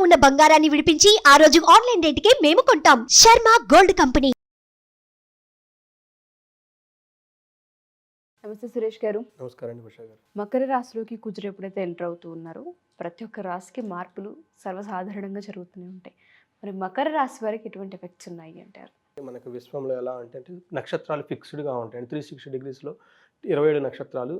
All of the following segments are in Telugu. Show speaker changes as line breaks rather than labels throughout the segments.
ఉన్న బంగారాన్ని విడిపించి ఆ రోజు ఆన్లైన్ రేటుకే మేము కొంటాం. Sharma gold company.
నమస్తే సురేష్ గారు.
నమస్కారం గారు.
మకర రాశిలోకి కుజుడు ఎప్పుడైతే ఎంటర్ అవుతూ ఉన్నారో ప్రతి ఒక్క రాశికి మార్పులు సర్వసాధారణంగా జరుగుతూనే ఉంటాయి. మరి మకర రాశి వారికి ఎటువంటి ఎఫెక్ట్స్ ఉన్నాయి అంటారు?
మనకు విశ్వంలో ఎలా అంటే అంటే నక్షత్రాలు ఫిక్స్డ్గా ఉంటాయి. త్రీ సిక్స్టీ డిగ్రీస్లో ఇరవై ఏడు నక్షత్రాలు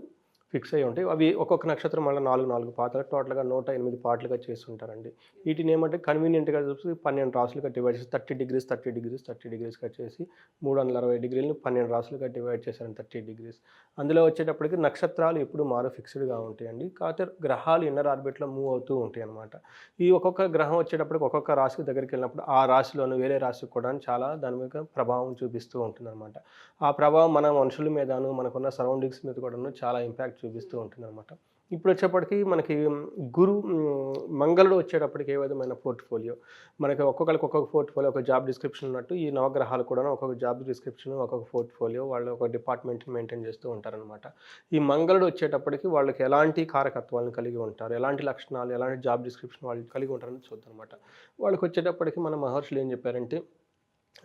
ఫిక్స్ అయి ఉంటాయి. అవి ఒక్కొక్క నక్షత్రం మళ్ళీ నాలుగు నాలుగు పాటలు టోటల్గా నూట ఎనిమిది పాటలుగా చేస్తుంటారండి. వీటిని ఏమంటే కన్వీనియంట్గా చూసి పన్నెండు రాసులుగా డివైడ్ చేసి thirty degrees thirty degrees thirty డిగ్రీస్గా చేసి మూడు వందల అరవై డిగ్రీలను పన్నెండు రాసులుగా డివైడ్ చేశారు థర్టీ డిగ్రీస్. అందులో వచ్చేటప్పటికి నక్షత్రాలు ఎప్పుడు మారు ఫిక్స్డ్గా ఉంటాయండి. కాకపోతే గ్రహాలు ఇన్నర్ ఆర్బిట్లో మూవ్ అవుతూ ఉంటాయి అనమాట ఈ ఒక్కొక్క గ్రహం వచ్చేటప్పటికి ఒక్కొక్క రాశికి దగ్గరికి వెళ్ళినప్పుడు ఆ రాశిలోను వేరే రాశికి కూడా చాలా దాని మీద ప్రభావం చూపిస్తూ ఉంటుంది ఆ ప్రభావం మన మనుషుల మీదను మనకున్న సరౌండింగ్స్ మీద కూడాను చాలా ఇంపాక్ట్ చూపిస్తూ ఉంటుంది అనమాట ఇప్పుడు వచ్చేప్పటికి మనకి గురు మంగళుడు వచ్చేటప్పటికి ఏ విధమైన పోర్ట్ఫోలియో మనకి ఒక్కొక్కరికి ఒక్కొక్క పోర్ట్ఫోలియో ఒక జాబ్ డిస్క్రిప్షన్ ఉన్నట్టు ఈ నవగ్రహాలు కూడా ఒక్కొక్క జాబ్ డిస్క్రిప్షన్ ఒక్కొక్క పోర్ట్ఫోలియో వాళ్ళు ఒక డిపార్ట్మెంట్ మెయింటైన్ చేస్తూ ఉంటారనమాట ఈ మంగళుడు వచ్చేటప్పటికి వాళ్ళకి ఎలాంటి కారకత్వాలను కలిగి ఉంటారు ఎలాంటి లక్షణాలు ఎలాంటి జాబ్ డిస్క్రిప్షన్ వాళ్ళు కలిగి ఉంటారని చూద్దాం అనమాట వాళ్ళకి వచ్చేటప్పటికి మన మహర్షులు ఏం చెప్పారంటే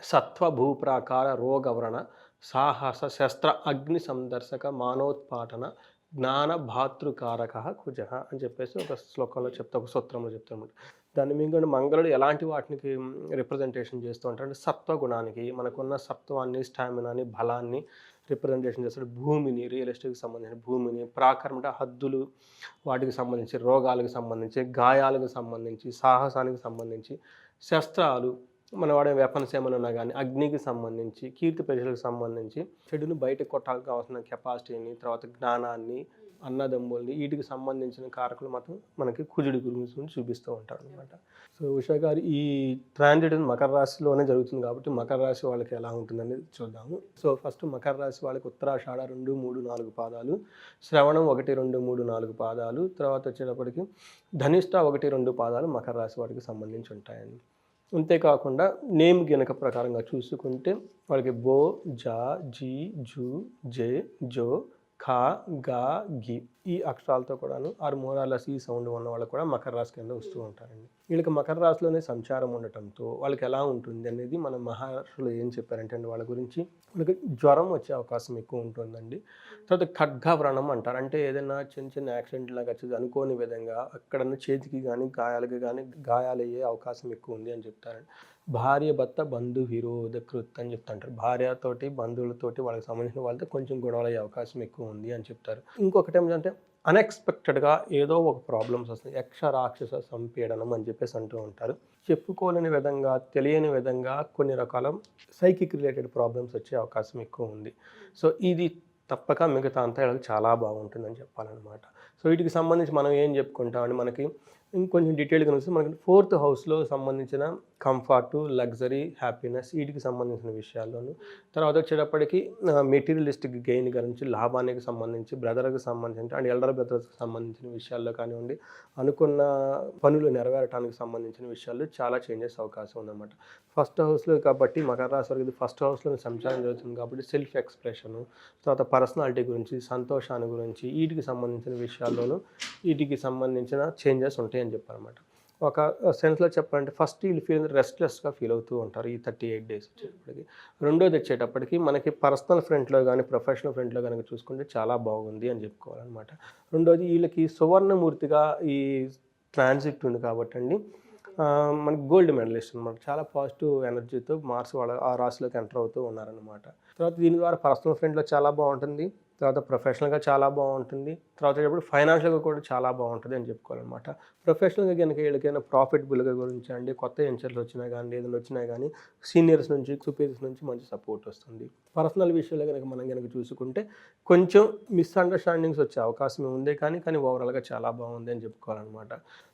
సత్వ భూప్రాకార రోగవ్రణ సాహస శస్త్ర అగ్ని సందర్శక మానోత్పాటన జ్ఞాన భాతృకారక కుజ అని చెప్పేసి ఒక శ్లోకంలో చెప్తా ఒక సూత్రంలో చెప్తాము దాన్ని మీకు మంగళుడు ఎలాంటి వాటికి రిప్రజెంటేషన్ చేస్తూ ఉంటాడు అంటే సత్వ గుణానికి మనకున్న సత్వాన్ని స్టామినాని బలాన్ని రిప్రజెంటేషన్ చేస్తాడు. భూమిని రియల్ ఎస్టేట్కి సంబంధించిన భూమిని ప్రాకారం అంటే హద్దులు వాటికి సంబంధించి రోగాలకు సంబంధించి గాయాలకు సంబంధించి సాహసానికి సంబంధించి శస్త్రాలు మన వాడే వెపన్స్ ఉన్నా కానీ అగ్నికి సంబంధించి కీర్తి ప్రజలకు సంబంధించి చెడును బయటకు కొట్టాలి కావాల్సిన కెపాసిటీని తర్వాత జ్ఞానాన్ని అన్నదమ్ముల్ని వీటికి సంబంధించిన కారకులు మాత్రం మనకి కుజుడి గురించి చూపిస్తూ ఉంటారు అనమాట సో ఉషా గారు ఈ ట్రాన్సిట్ మకర రాశిలోనే జరుగుతుంది కాబట్టి మకర రాశి వాళ్ళకి ఎలా ఉంటుందని చూద్దాము. సో ఫస్ట్ మకర రాశి వాళ్ళకి ఉత్తరాషాఢ రెండు మూడు నాలుగు పాదాలు శ్రవణం ఒకటి రెండు మూడు నాలుగు పాదాలు తర్వాత వచ్చేటప్పటికి ధనిష్ట ఒకటి రెండు పాదాలు మకర రాశి వారికి సంబంధించి ఉంటాయండి. అంతేకాకుండా నేమ్ గనక ప్రకారంగా చూసుకుంటే వాళ్ళకి బో జా జీ జూ జే జో ఖా గా గి ఈ అక్షరాలతో కూడాను ఆరు మూరాలస్ ఈ సౌండ్ ఉన్న వాళ్ళు కూడా మకర రాశి కింద వస్తూ ఉంటారండి. వీళ్ళకి మకర రాశిలోనే సంచారం ఉండటంతో వాళ్ళకి ఎలా ఉంటుంది అనేది మన మహర్షులు ఏం చెప్పారంటే అండి వాళ్ళ గురించి వాళ్ళకి జ్వరం వచ్చే అవకాశం ఎక్కువ ఉంటుందండి. తర్వాత ఖడ్గవ్రణం అంటారు. అంటే ఏదైనా చిన్న చిన్న యాక్సిడెంట్ లాగా వచ్చేది అనుకోని విధంగా అక్కడన్న చేతికి కానీ గాయాలకి కానీ గాయాలయ్యే అవకాశం ఎక్కువ ఉంది అని చెప్తారండి. భార్య భర్త బంధు విరోధ కృత్ అని చెప్తుంటారు. భార్యతోటి బంధువులతోటి వాళ్ళకి సంబంధించిన వాళ్ళతో కొంచెం గొడవలు అయ్యే అవకాశం ఎక్కువ ఉంది అని చెప్తారు. ఇంకొకటి ఏంటంటే అన్ఎక్స్పెక్టెడ్గా ఏదో ఒక ప్రాబ్లమ్స్ వస్తాయి యక్ష రాక్షస సంపీడనం అని చెప్పేసి అంటూ ఉంటారు. చెప్పుకోలేని విధంగా తెలియని విధంగా కొన్ని రకాల సైకిక్ రిలేటెడ్ ప్రాబ్లమ్స్ వచ్చే అవకాశం ఎక్కువ ఉంది. సో ఇది తప్పక మిగతా అంతా వీళ్ళకి చాలా బాగుంటుందని చెప్పాలన్నమాట. సో వీటికి సంబంధించి మనం ఏం చెప్పుకుంటామని మనకి ఇంకొంచెం డీటెయిల్గా వస్తే మనకి ఫోర్త్ హౌస్లో సంబంధించిన కంఫర్టు లగ్జరీ హ్యాపీనెస్ వీటికి సంబంధించిన విషయాల్లోనూ తర్వాత వచ్చేటప్పటికి మెటీరియలిస్టిక్ గెయిన్ గురించి లాభానికి సంబంధించి బ్రదర్కి సంబంధించి అండ్ ఎల్డర్ బ్రదర్స్కి సంబంధించిన విషయాల్లో కానివ్వండి అనుకున్న పనులు నెరవేరటానికి సంబంధించిన విషయాల్లో చాలా చేంజెస్ అవకాశం ఉందన్నమాట. ఫస్ట్ హౌస్లో కాబట్టి మకర రాశి వారికి ఇది ఫస్ట్ హౌస్లో సంచారం జరుగుతుంది కాబట్టి సెల్ఫ్ ఎక్స్ప్రెషను తర్వాత పర్సనాలిటీ గురించి సంతోషాన్ని గురించి వీటికి సంబంధించిన విషయాల్లోనూ వీటికి సంబంధించిన చేంజెస్ ఉంటాయి అని చెప్పారన్నమాట. ఒక సెన్స్లో చెప్పాలంటే ఫస్ట్ వీళ్ళు ఫీల్ రెస్ట్లెస్గా ఫీల్ అవుతూ ఉంటారు ఈ థర్టీ ఎయిట్ డేస్ వచ్చేటప్పటికి. రెండోది వచ్చేటప్పటికి మనకి పర్సనల్ ఫ్రంట్లో కానీ ప్రొఫెషనల్ ఫ్రంట్లో కనుక చూసుకుంటే చాలా బాగుంది అని చెప్పుకోవాలన్నమాట. రెండోది వీళ్ళకి సువర్ణమూర్తిగా ఈ ట్రాన్సిట్ ఉంది కాబట్టి అండి మనకి గోల్డ్ మెడలిస్ట్ అనమాట చాలా పాజిటివ్ ఎనర్జీతో మార్స్ వాళ్ళ ఆ రాశిలోకి ఎంటర్ అవుతూ ఉన్నారనమాట తర్వాత దీని ద్వారా పర్సనల్ ఫ్రెండ్లో చాలా బాగుంటుంది. తర్వాత ప్రొఫెషనల్గా చాలా బాగుంటుంది. తర్వాత వచ్చేటప్పుడు ఫైనాన్షియల్గా కూడా చాలా బాగుంటుంది అని చెప్పుకోవాలన్నమాట. ప్రొఫెషనల్గా కనుక వీళ్ళకైనా ప్రాఫిటబుల్గా గురించి అండి కొత్త వెంచర్లు వచ్చినా కానీ ఏదైనా వచ్చినా కానీ సీనియర్స్ నుంచి సుపీరియర్స్ నుంచి మంచి సపోర్ట్ వస్తుంది. పర్సనల్ విషయంలో కనుక మనం కనుక చూసుకుంటే కొంచెం మిస్అండర్స్టాండింగ్స్ వచ్చే అవకాశం ఉంది కానీ కానీ ఓవరాల్గా చాలా బాగుంది అని చెప్పుకోవాలన్నమాట.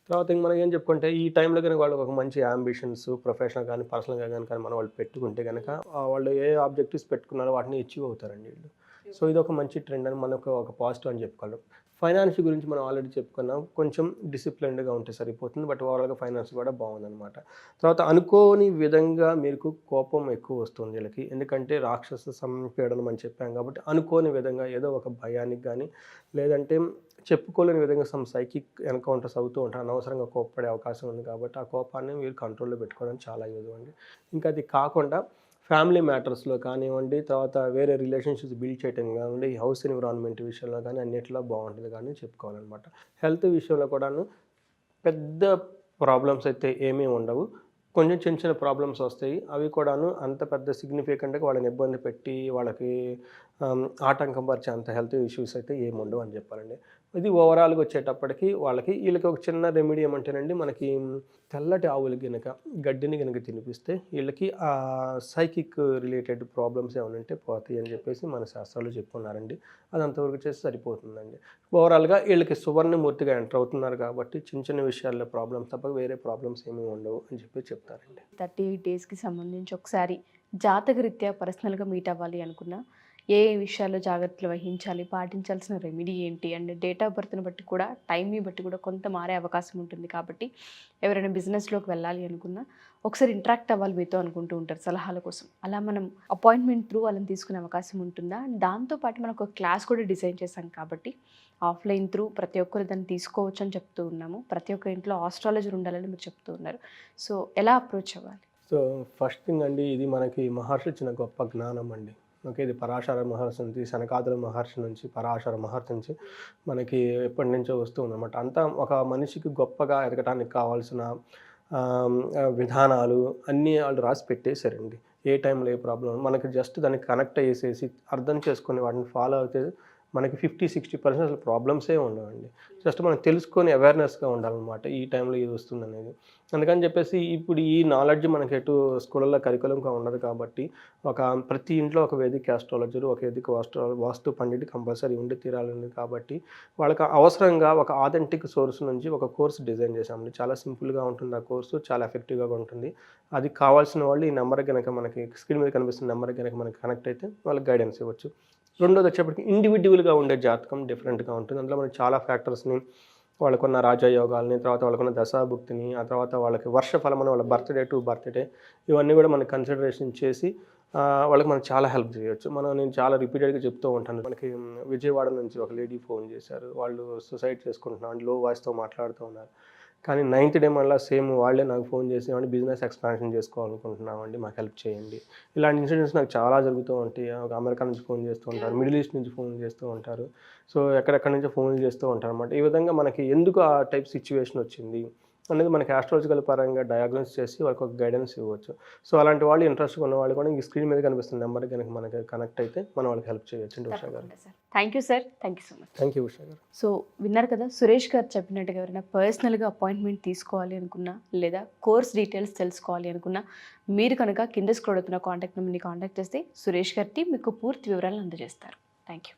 తర్వాత ఇంక మనం ఏం చెప్పుకుంటే ఈ టైంలో కనుక వాళ్ళకి ఒక మంచి అంబిషన్స్ ప్రొఫెషనల్ కానీ పర్సనల్గా కానీ కానీ మనం వాళ్ళు పెట్టుకుంటే కనుక వాళ్ళు ఏ ఆబ్జెక్టివ్స్ పెట్టుకున్నారో వాటిని అచీవ్ అవుతారండి వీళ్ళు. సో ఇది ఒక మంచి ట్రెండ్ అని మనకు ఒక పాజిటివ్ అని చెప్పుకోవాలి. ఫైనాన్స్ గురించి మనం ఆల్రెడీ చెప్పుకున్నాం. కొంచెం డిసిప్లిన్డ్గా ఉంటే సరిపోతుంది. బట్ ఓవరాల్గా ఫైనాన్స్ కూడా బాగుందన్నమాట. తర్వాత అనుకోని విధంగా మీకు కోపం ఎక్కువ వస్తుంది వీళ్ళకి. ఎందుకంటే రాక్షస సంపీడనం అని చెప్పాం కాబట్టి అనుకోని విధంగా ఏదో ఒక భయానికి కానీ లేదంటే చెప్పుకోలేని విధంగా సమ్ సైకిక్ ఎన్కౌంటర్స్ అవుతూ ఉంటాయి. అనవసరంగా కోప్పడే అవకాశం ఉంది కాబట్టి ఆ కోపాన్ని మీరు కంట్రోల్లో పెట్టుకోవడం చాలా యూజ్ అండి. ఇంకా అది కాకుండా ఫ్యామిలీ మ్యాటర్స్లో కానివ్వండి తర్వాత వేరే రిలేషన్షిప్స్ బిల్డ్ చేయడం కానివ్వండి హౌస్ ఎన్విరాన్మెంట్ విషయంలో కానీ అన్నిట్లో బాగుంటుంది కానీ చెప్పుకోవాలన్నమాట. హెల్త్ విషయంలో కూడాను పెద్ద ప్రాబ్లమ్స్ అయితే ఏమీ ఉండవు. కొంచెం చిన్న చిన్న ప్రాబ్లమ్స్ వస్తాయి. అవి కూడాను అంత పెద్ద సిగ్నిఫికెంట్గా వాళ్ళని ఇబ్బంది పెట్టి వాళ్ళకి ఆటంకం పరిచే అంత హెల్త్ ఇష్యూస్ అయితే ఏమి ఉండవు అని చెప్పాలండి. ఇది ఓవరాల్గా వచ్చేటప్పటికి వాళ్ళకి వీళ్ళకి ఒక చిన్న రెమెడీ ఏమంటేనండి మనకి తెల్లటి ఆవులు గనక గడ్డిని గనక తినిపిస్తే వీళ్ళకి ఆ సైకిక్ రిలేటెడ్ ప్రాబ్లమ్స్ ఏమైనా ఉంటే పోతాయి అని చెప్పేసి మన శాస్త్రాలు చెప్పుకున్నారండి. అది అంతవరకు చేస్తే సరిపోతుందండి. ఓవరాల్గా వీళ్ళకి సువర్ణమూర్తిగా ఎంటర్ అవుతున్నారు కాబట్టి చిన్న చిన్న విషయాల్లో ప్రాబ్లమ్స్ తప్ప వేరే ప్రాబ్లమ్స్ ఏమీ ఉండవు అని చెప్పి చెప్తారండి.
థర్టీ ఎయిట్ డేస్కి సంబంధించి ఒకసారి జాతకరీత్యా పర్సనల్గా మీట్ అవ్వాలి అనుకున్నా. ఏ ఏ విషయాల్లో జాగ్రత్తలు వహించాలి పాటించాల్సిన రెమెడీ ఏంటి? అండ్ డేట్ ఆఫ్ బర్త్ని బట్టి కూడా టైంని బట్టి కూడా కొంత మారే అవకాశం ఉంటుంది కాబట్టి ఎవరైనా బిజినెస్లోకి వెళ్ళాలి అనుకున్నా ఒకసారి ఇంటరాక్ట్ అవ్వాలి మీతో అనుకుంటూ ఉంటారు సలహాల కోసం. అలా మనం అపాయింట్మెంట్ త్రూ వాళ్ళని తీసుకునే అవకాశం ఉంటుందా? దాంతోపాటు మనం ఒక క్లాస్ కూడా డిజైన్ చేశాం కాబట్టి ఆఫ్లైన్ త్రూ ప్రతి ఒక్కరు దాన్ని తీసుకోవచ్చు అని చెప్తూ ఉన్నాము. ప్రతి ఒక్క ఇంట్లో ఆస్ట్రాలజర్ ఉండాలని మీరు చెప్తూ ఉన్నారు. సో ఎలా అప్రోచ్ అవ్వాలి?
సో ఫస్ట్ థింగ్ అండి ఇది మనకి మహర్షి ఇచ్చిన గొప్ప జ్ఞానం అండి. ఓకే ఇది పరాశర మహర్షి నుంచి శనకాదుల మహర్షి నుంచి పరాశర మహర్షి నుంచి మనకి ఎప్పటి నుంచో వస్తూ ఉందన్నమాట. అంతా ఒక మనిషికి గొప్పగా ఎదగటానికి కావాల్సిన విధానాలు అన్నీ వాళ్ళు రాసి పెట్టేశారండి. ఏ టైంలో ఏ ప్రాబ్లం మనకి జస్ట్ దానికి కనెక్ట్ అయ్యేసేసి అర్థం చేసుకుని వాటిని ఫాలో అవుతే మనకి ఫిఫ్టీ సిక్స్టీ పర్సెంట్ అసలు ప్రాబ్లమ్సే ఉండవండి. జస్ట్ మనం తెలుసుకొని అవేర్నెస్గా ఉండాలన్నమాట ఈ టైంలో ఇది వస్తుంది అనేది అందుకని చెప్పేసి ఇప్పుడు ఈ నాలెడ్జ్ మనకి ఎటు స్కూళ్ళల్లో కరికులంగా ఉండదు కాబట్టి ఒక ప్రతి ఇంట్లో ఒక వేదిక ఆస్ట్రాలజర్ ఒక వేదిక వాస్ట్రా వాస్తు పండిట్ కంపల్సరీ ఉండి తీరాలని కాబట్టి వాళ్ళకి అవసరంగా ఒక ఆథెంటిక్ సోర్స్ నుంచి ఒక కోర్స్ డిజైన్ చేశామండి. చాలా సింపుల్గా ఉంటుంది ఆ కోర్సు చాలా ఎఫెక్టివ్గా ఉంటుంది. అది కావాల్సిన వాళ్ళు ఈ నెంబర్ కనుక మనకి స్క్రీన్ మీద కనిపిస్తున్న నెంబర్ కనుక మనకి కనెక్ట్ అయితే వాళ్ళకి గైడెన్స్ ఇవ్వచ్చు. రెండోది వచ్చేప్పటికి ఇండివిజువల్గా ఉండే జాతకం డిఫరెంట్గా ఉంటుంది. అందులో మనకి చాలా ఫ్యాక్టర్స్ని వాళ్ళకున్న రాజయోగాల్ని తర్వాత వాళ్ళకున్న దశాభుక్తిని ఆ తర్వాత వాళ్ళకి వర్షఫలం అని వాళ్ళ బర్త్డే టు బర్త్డే ఇవన్నీ కూడా మనకి కన్సిడరేషన్ చేసి వాళ్ళకి మనం చాలా హెల్ప్ చేయొచ్చు. మనం నేను చాలా రిపీటెడ్గా చెప్తూ ఉంటాను. మనకి విజయవాడ నుంచి ఒక లేడీ ఫోన్ చేశారు. వాళ్ళు సూసైడ్ చేసుకుంటున్నాను లో వాయిస్తో మాట్లాడుతూ ఉన్నారు. కానీ నైన్త్ డే మళ్ళీ సేమ్ వాళ్ళే నాకు ఫోన్ చేసి బిజినెస్ ఎక్స్పాన్షన్ చేసుకోవాలనుకుంటున్నామండి మాకు హెల్ప్ చేయండి. ఇలాంటి ఇన్సిడెంట్స్ నాకు చాలా జరుగుతూ ఉంటాయి. ఒక అమెరికా నుంచి ఫోన్ చేస్తూ ఉంటారు మిడిల్ ఈస్ట్ నుంచి ఫోన్ చేస్తూ ఉంటారు. సో ఎక్కడెక్కడి నుంచో ఫోన్లు చేస్తూ ఉంటారు అనమాట ఈ విధంగా మనకి ఎందుకు ఆ టైప్ సిచ్యువేషన్ వచ్చింది? అనేది మనకి ఆస్ట్రాలజికల్ పరంగా డయాగ్నోస్ చేసి వాళ్ళకి ఒక గైడెన్స్ ఇవ్వచ్చు. సో అలాంటి వాళ్ళు ఇంట్రెస్ట్ ఉన్న వాళ్ళు కూడా ఈ స్క్రీన్ మీద కనిపిస్తున్న నెంబర్ కనుక మనకి కనెక్ట్ అయితే మనం వాళ్ళకి హెల్ప్ చేయొచ్చు అండి ఉషా గారు.
Sir. Thank you sir thank you so much
thank you Usha గారు.
సో విన్నారు కదా సురేష్ గారు చెప్పినట్టుగా ఎవరైనా పర్సనల్గా అపాయింట్మెంట్ తీసుకోవాలి అనుకున్నా లేదా కోర్స్ డీటెయిల్స్ తెలుసుకోవాలి అనుకున్నా మీరు కనుక కింద స్క్రోల్ అవుతున్న కాంటాక్ట్ నెంబర్ని కాంటాక్ట్ చేస్తే సురేష్ గారి మీకు పూర్తి వివరాలు అందజేస్తారు. Thank you